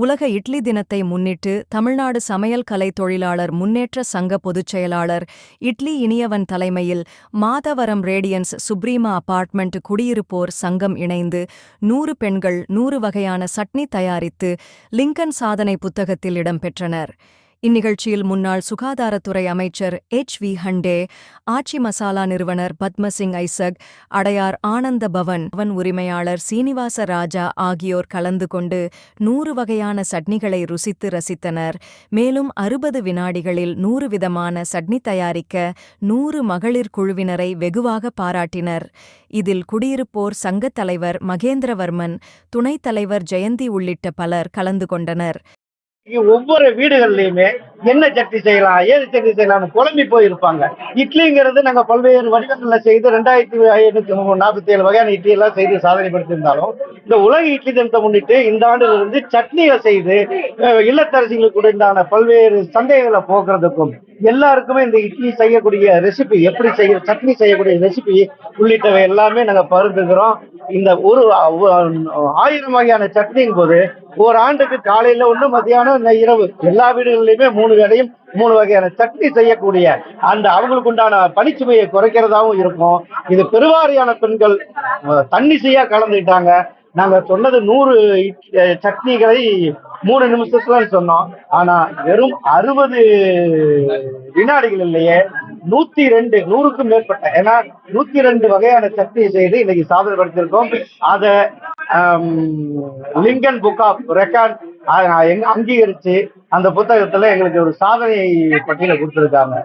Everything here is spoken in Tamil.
உலக இட்லி தினத்தை முன்னிட்டு தமிழ்நாடு சமையல் கலை தொழிலாளர் முன்னேற்ற சங்க பொதுச் செயலாளர் இட்லி இனியவன் தலைமையில் மாதவரம் ரேடியன்ஸ் சுப்ரீமா அபார்ட்மெண்ட் குடியிருப்போர் சங்கம் இணைந்து நூறு பெண்கள் நூறு வகையான சட்னி தயாரித்து லிங்கன் சாதனை புத்தகத்தில் இடம்பெற்றனர். இந்நிகழ்ச்சியில் முன்னாள் சுகாதாரத்துறை அமைச்சர் எச் வி ஹண்டே ஆச்சி மசாலா நிறுவனர் பத்மசிங் ஐசக் அடையார் ஆனந்த பவன் அவன் உரிமையாளர் சீனிவாச ராஜா ஆகியோர் கலந்து கொண்டு நூறு வகையான சட்னிகளை ருசித்து ரசித்தனர். மேலும் அறுபது வினாடிகளில் நூறு விதமான சட்னி தயாரிக்க நூறு மகளிர் குழுவினரை வெகுவாக பாராட்டினர். இதில் குடியிருப்போர் சங்கத் தலைவர் மகேந்திரவர்மன் துணைத் தலைவர் ஜெயந்தி உள்ளிட்ட பலர் கலந்து கொண்டனர். ஒவ்வொரு வீடுகள்லயுமே என்ன சட்னி செய்யலாம் ஏது சட்னி செய்யலாம்னு குழம்பி போயிருப்பாங்க. இட்லிங்கிறது நாங்க பல்வேறு வடிவங்கள்ல செய்து ரெண்டாயிரத்தி ஐநூத்தி நாற்பத்தி ஏழு வகையான இட்லி எல்லாம் செய்து சாதனை படுத்திருந்தாலும் இந்த உலக இட்லி தினத்தை முன்னிட்டு இந்த ஆண்டுல இருந்து சட்னியை செய்து இல்லத்தரசிகளுக்கு உண்டான பல்வேறு சந்தேகங்களை போக்குறதுக்கும் எல்லாருக்குமே இந்த இட்லி செய்யக்கூடிய ரெசிபி எப்படி செய்ய சட்னி செய்யக்கூடிய ரெசிபி உள்ளிட்டவை எல்லாமே நாங்க பகிர்ந்துக்கிறோம். இந்த ஒரு ஆயிரம் வகையான சட்னியின் போது ஒரு ஆண்டுக்கு காலையில ஒன்று மத்தியானம் இரவு. எல்லா வீடுகளிலுமே மூணு வேளையும் மூணு வகையான சட்னி செய்யக்கூடிய அந்த அவங்களுக்கு உண்டான பணிச்சுமையை குறைக்கிறதாவும் இருக்கும். இது பெருவாரியான பெண்கள் அஹ், தன்னிசையா கலந்துக்கிட்டாங்க. நாங்க சொன்னது நூறு இட்- சட்னிகளை மூணு நிமிஷத்துல சொன்னோம். ஆனா வெறும் அறுபது வினாடிகள் இல்லையே. நூத்தி ரெண்டு நூறுக்கும் மேற்பட்ட ஏன்னா நூத்தி ரெண்டு வகையான சக்தியை செய்து இன்னைக்கு சாதனை படுத்திருக்கோம் அத லிங்கன் புக் ஆஃப் ரெக்கார்ட் அங்கீகரிச்சு அந்த புத்தகத்துல எங்களுக்கு ஒரு சாதனை பட்டியலை கொடுத்துருக்காங்க.